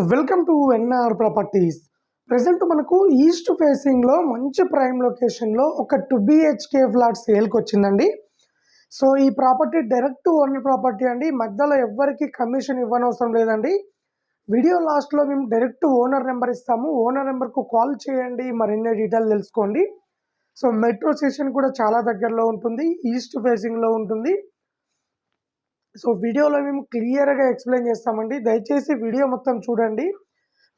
Welcome to NR properties. Present మనకు east ఫేసింగ్లో మంచి ప్రైమ్ లొకేషన్లో ఒక టూ బిహెచ్కే ఫ్లాట్ సేల్కి వచ్చిందండి సో ఈ ప్రాపర్టీ డైరెక్ట్ ఓనర్ ప్రాపర్టీ అండి. మధ్యలో ఎవ్వరికి కమిషన్ ఇవ్వనవసరం లేదండి. వీడియో లాస్ట్లో మేము డైరెక్ట్ ఓనర్ నెంబర్ ఇస్తాము. ఓనర్ నెంబర్కు కాల్ చేయండి మరిన్ని డీటెయిల్ తెలుసుకోండి. సో మెట్రో స్టేషన్ కూడా చాలా దగ్గరలో ఉంటుంది ఈస్ట్ ఫేసింగ్లో ఉంటుంది. సో వీడియోలో మేము క్లియర్గా ఎక్స్ప్లెయిన్ చేస్తామండి. దయచేసి వీడియో మొత్తం చూడండి.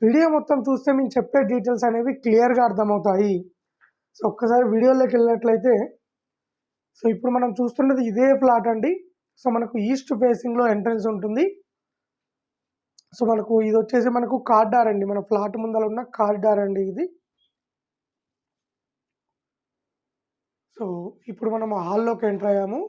వీడియో మొత్తం చూస్తే మేము చెప్పే డీటెయిల్స్ అనేవి క్లియర్గా అర్థమవుతాయి. సో ఒక్కసారి వీడియోలోకి వెళ్ళినట్లయితే సో ఇప్పుడు మనం చూస్తున్నది ఇదే ఫ్లాట్ అండి. సో మనకు ఈస్ట్ ఫేసింగ్లో ఎంట్రన్స్ ఉంటుంది. సో మనకు ఇది వచ్చేసి మనకు కార్డార్ అండి. మన ఫ్లాట్ ముందర ఉన్న కార్డార్ అండి ఇది. సో ఇప్పుడు మనం హాల్లోకి ఎంటర్ అయ్యాము.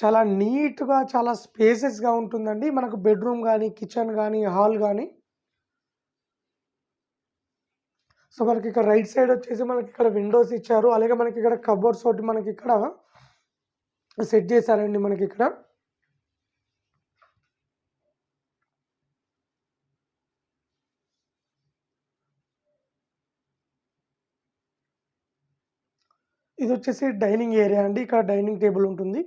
చాలా నీట్గా చాలా స్పేసెస్గా ఉంటుందండి. మనకు బెడ్రూమ్ కానీ కిచెన్ కానీ హాల్ కానీ సో మనకి ఇక్కడ రైట్ సైడ్ వచ్చేసి మనకి ఇక్కడ విండోస్ ఇచ్చారు. అలాగే మనకి ఇక్కడ కబోర్డ్స్ ఒకటి మనకి ఇక్కడ సెట్ చేశారండి మనకి ఇక్కడ ఇది వచ్చేసి డైనింగ్ ఏరియా అండి. ఇక్కడ డైనింగ్ టేబుల్ ఉంటుంది.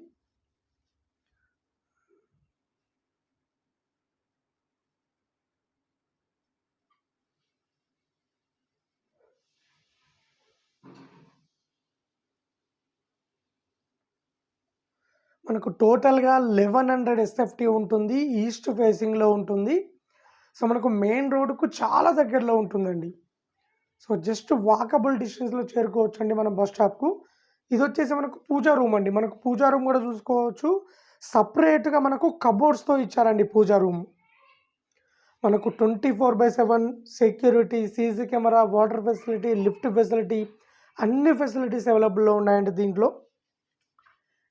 మనకు టోటల్గా లెవెన్ హండ్రెడ్ ఎస్ఎఫ్టీ ఉంటుంది ఈస్ట్ ఫేసింగ్లో ఉంటుంది. సో మనకు మెయిన్ రోడ్కు చాలా దగ్గరలో ఉంటుందండి. సో జస్ట్ వాకబుల్ డిస్టెన్స్లో చేరుకోవచ్చు అండి మన బస్ స్టాప్కు. ఇది వచ్చేసి మనకు పూజా రూమ్ అండి. మనకు పూజా రూమ్ కూడా చూసుకోవచ్చు. సపరేట్గా మనకు కబోర్డ్స్తో ఇచ్చారండి పూజా రూమ్. మనకు twenty four by seven security CC camera water facility lift facility అన్ని ఫెసిలిటీస్ అవైలబుల్లో ఉన్నాయండి దీంట్లో.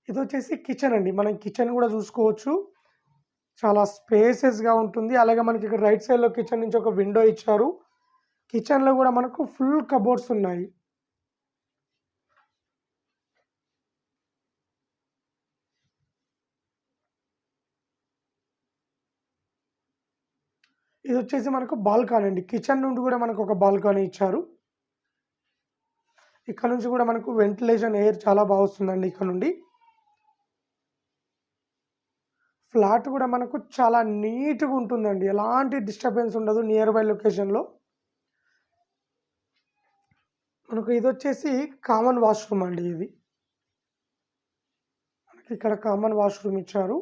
ఇది వచ్చేసి కిచెన్ అండి. మనం కిచెన్ కూడా చూసుకోవచ్చు. చాలా స్పేసెస్గా ఉంటుంది. అలాగే మనకి ఇక్కడ రైట్ సైడ్లో కిచెన్ నుంచి ఒక విండో ఇచ్చారు. కిచెన్లో కూడా మనకు ఫుల్ కబోర్డ్స్ ఉన్నాయి. ఇది వచ్చేసి మనకు బాల్కానీ అండి. కిచెన్ నుండి కూడా మనకు ఒక బాల్కానీ ఇచ్చారు. ఇక్కడ నుంచి కూడా మనకు వెంటిలేషన్ ఎయిర్ చాలా బాగా వస్తుందండి ఇక్కడ నుండి. ఫ్లాట్ కూడా మనకు చాలా నీట్గా ఉంటుందండి. ఎలాంటి డిస్టర్బెన్స్ ఉండదు నియర్ బై లొకేషన్లో. మనకు ఇది వచ్చేసి కామన్ వాష్రూమ్ అండి ఇది. మనకి ఇక్కడ కామన్ వాష్రూమ్ ఇచ్చారు.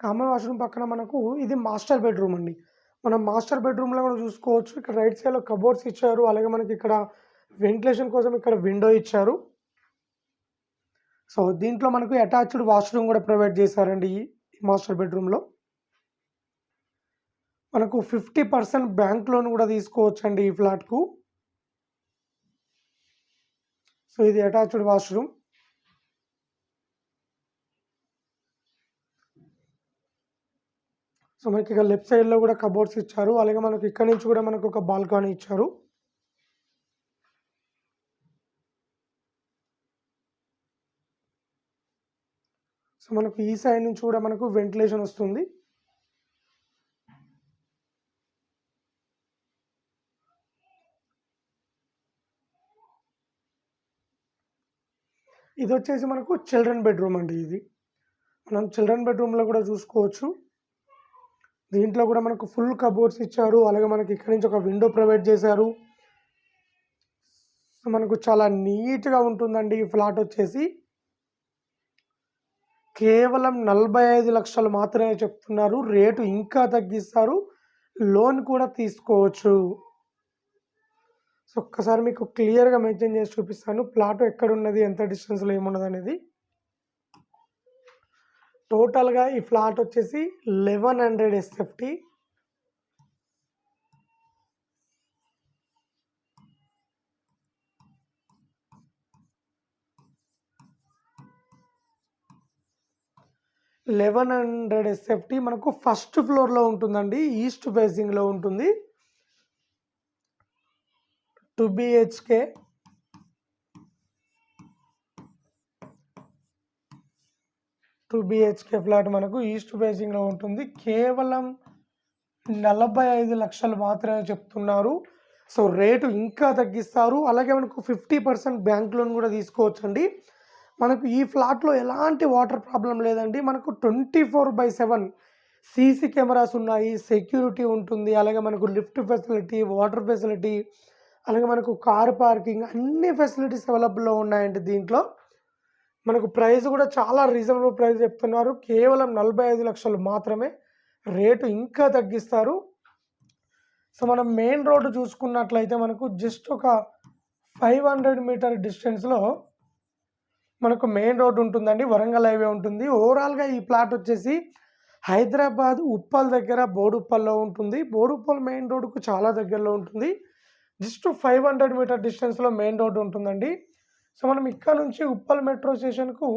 కామన్ వాష్రూమ్ పక్కన మనకు ఇది మాస్టర్ బెడ్రూమ్ అండి. మనం మాస్టర్ బెడ్రూమ్లో కూడా చూసుకోవచ్చు. ఇక్కడ రైట్ సైడ్లో కబోర్డ్స్ ఇచ్చారు. అలాగే మనకి ఇక్కడ వెంటిలేషన్ కోసం ఇక్కడ విండో ఇచ్చారు. సో దీంట్లో మనకు అటాచ్డ్ వాష్రూమ్ కూడా ప్రొవైడ్ చేశారండి ఈ మాస్టర్ బెడ్రూమ్లో. మనకు ఫిఫ్టీ పర్సెంట్ బ్యాంక్ లోన్ కూడా తీసుకోవచ్చు అండి ఈ ఫ్లాట్కు. సో ఇది అటాచ్డ్ వాష్రూమ్. సో మనకి ఇక లెఫ్ట్ సైడ్లో కూడా కబోర్డ్స్ ఇచ్చారు. అలాగే మనకు ఇక్కడ నుంచి కూడా మనకు ఒక బాల్కనీ ఇచ్చారు. సో మనకు ఈ సైడ్ నుంచి కూడా మనకు వెంటిలేషన్ వస్తుంది. ఇది వచ్చేసి మనకు చిల్డ్రన్ బెడ్రూమ్ అండి ఇది. మనం చిల్డ్రన్ బెడ్రూమ్లో కూడా చూసుకోవచ్చు. దీంట్లో కూడా మనకు ఫుల్ కబోర్డ్స్ ఇచ్చారు. అలాగే మనకి ఇక్కడ నుంచి ఒక విండో ప్రొవైడ్ చేశారు. సో మనకు చాలా నీట్గా ఉంటుందండి ఈ ఫ్లాట్ వచ్చేసి. కేవలం నలభై ఐదు లక్షలు మాత్రమే చెప్తున్నారు. రేటు ఇంకా తగ్గిస్తారు. లోన్ కూడా తీసుకోవచ్చు. సో ఒక్కసారి మీకు క్లియర్గా మెన్షన్ చేసి చూపిస్తాను. ప్లాట్ ఎక్కడున్నది ఎంత డిస్టెన్స్లో ఏమున్నది అనేది టోటల్గా ఈ ఫ్లాట్ వచ్చేసి eleven hundred SFT. Eleven hundred SFT మనకు ఫస్ట్ ఫ్లోర్లో ఉంటుందండి ఈస్ట్ ఫేసింగ్లో ఉంటుంది. Two BHK two BHK flat మనకు ఈస్ట్ ఫేసింగ్లో ఉంటుంది. కేవలం నలభై ఐదు లక్షలు మాత్రమే చెప్తున్నారు. సో రేటు ఇంకా తగ్గిస్తారు. అలాగే మనకు ఫిఫ్టీ పర్సెంట్ బ్యాంక్ లోన్ కూడా తీసుకోవచ్చండి. మనకు ఈ ఫ్లాట్లో ఎలాంటి వాటర్ ప్రాబ్లం లేదండి. మనకు twenty four by seven CC cameras ఉన్నాయి. సెక్యూరిటీ ఉంటుంది. అలాగే మనకు లిఫ్ట్ ఫెసిలిటీ వాటర్ ఫెసిలిటీ అలాగే మనకు కార్ పార్కింగ్ అన్ని ఫెసిలిటీస్ అవైలబుల్లో ఉన్నాయండి దీంట్లో. మనకు ప్రైస్ కూడా చాలా రీజనబుల్ ప్రైస్ చెప్తున్నారు. కేవలం నలభై ఐదు లక్షలు మాత్రమే రేటు ఇంకా తగ్గిస్తారు. సో మనం మెయిన్ రోడ్డు చూసుకున్నట్లయితే మనకు జస్ట్ ఒక ఫైవ్ హండ్రెడ్ మీటర్ డిస్టెన్స్లో మనకు మెయిన్ రోడ్ ఉంటుందండి వరంగల్ హైవే ఉంటుంది. ఓవరాల్గా ఈ ప్లాట్ వచ్చేసి హైదరాబాద్ ఉప్పల్ దగ్గర బోడుప్పల్లో ఉంటుంది. బోడుప్పల్ మెయిన్ రోడ్డుకు చాలా దగ్గరలో ఉంటుంది. జస్ట్ ఫైవ్ హండ్రెడ్ మీటర్ డిస్టెన్స్లో మెయిన్ రోడ్ ఉంటుందండి. సో మనం ఇక్కడ నుంచి ఉప్పల్ మెట్రో స్టేషన్కు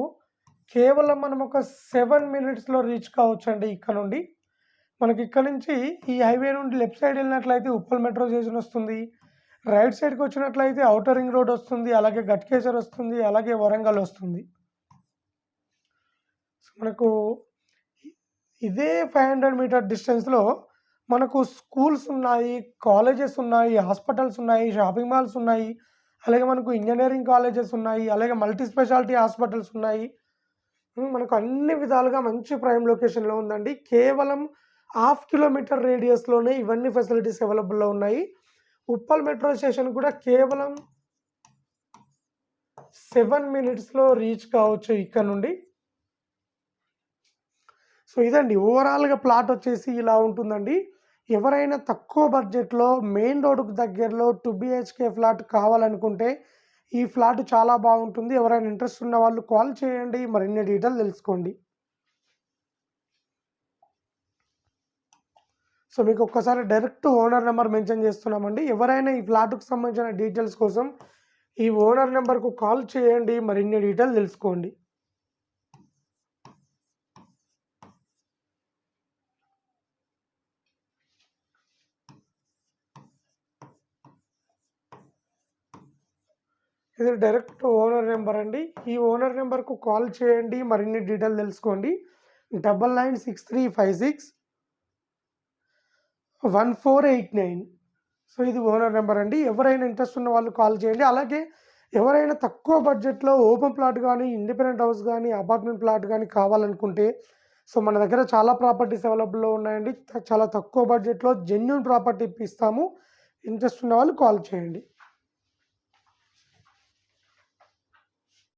కేవలం మనం ఒక సెవెన్ మినిట్స్లో రీచ్ కావచ్చు అండి ఇక్కడ నుండి. మనకి ఇక్కడ నుంచి ఈ హైవే నుండి లెఫ్ట్ సైడ్ వెళ్ళినట్లయితే ఉప్పల్ మెట్రో స్టేషన్ వస్తుంది. రైట్ సైడ్కి వచ్చినట్లయితే ఔటర్ రింగ్ రోడ్ వస్తుంది అలాగే గట్కేసర్ వస్తుంది అలాగే వరంగల్ వస్తుంది. సో మనకు ఇదే ఫైవ్ హండ్రెడ్ మీటర్ డిస్టెన్స్లో మనకు స్కూల్స్ ఉన్నాయి కాలేజెస్ ఉన్నాయి హాస్పిటల్స్ ఉన్నాయి షాపింగ్ మాల్స్ ఉన్నాయి అలాగే మనకు ఇంజనీరింగ్ కాలేజెస్ ఉన్నాయి అలాగే మల్టీ స్పెషాలిటీ హాస్పిటల్స్ ఉన్నాయి. మనకు అన్ని విధాలుగా మంచి ప్రైమ్ లొకేషన్లో ఉందండి. కేవలం హాఫ్ కిలోమీటర్ రేడియస్లోనే ఇవన్నీ ఫెసిలిటీస్ అవైలబుల్లో ఉన్నాయి. ఉప్పల్ మెట్రో స్టేషన్ కూడా కేవలం సెవెన్ మినిట్స్లో రీచ్ కావచ్చు ఇక్కడ నుండి. సో ఇదండి ఓవరాల్గా ప్లాట్ వచ్చేసి ఇలా ఉంటుందండి. ఎవరైనా తక్కువ బడ్జెట్లో మెయిన్ రోడ్డుకు దగ్గరలో టూ బిహెచ్కే ఫ్లాట్ కావాలనుకుంటే ఈ ఫ్లాట్ చాలా బాగుంటుంది. ఎవరైనా ఇంట్రెస్ట్ ఉన్న వాళ్ళు కాల్ చేయండి. మరిన్ని డీటెయిల్ తెలుసుకోండి. సో మీకు ఒక్కసారి డైరెక్ట్ ఓనర్ నెంబర్ మెన్షన్ చేస్తున్నామండి. ఎవరైనా ఈ ఫ్లాట్కు సంబంధించిన డీటెయిల్స్ కోసం ఈ ఓనర్ నెంబర్కు కాల్ చేయండి. మరిన్ని డీటెయిల్ తెలుసుకోండి. ఇది డైరెక్ట్ ఓనర్ నెంబర్ అండి. ఈ ఓనర్ నెంబర్కు కాల్ చేయండి. మరిన్ని డీటెయిల్ తెలుసుకోండి. Double nine six three five six one four eight nine. So ఇది ఓనర్ నెంబర్ అండి. ఎవరైనా ఇంట్రెస్ట్ ఉన్న వాళ్ళు కాల్ చేయండి. అలాగే ఎవరైనా తక్కువ బడ్జెట్లో ఓపెన్ ప్లాట్ కానీ ఇండిపెండెంట్ హౌస్ కానీ అపార్ట్మెంట్ ప్లాట్ కానీ కావాలనుకుంటే సో మన దగ్గర చాలా ప్రాపర్టీస్ అవైలబుల్లో ఉన్నాయండి. చాలా తక్కువ బడ్జెట్లో జెన్యున్ ప్రాపర్టీ ఇప్పిస్తాము. ఇంట్రెస్ట్ ఉన్న వాళ్ళు కాల్ చేయండి.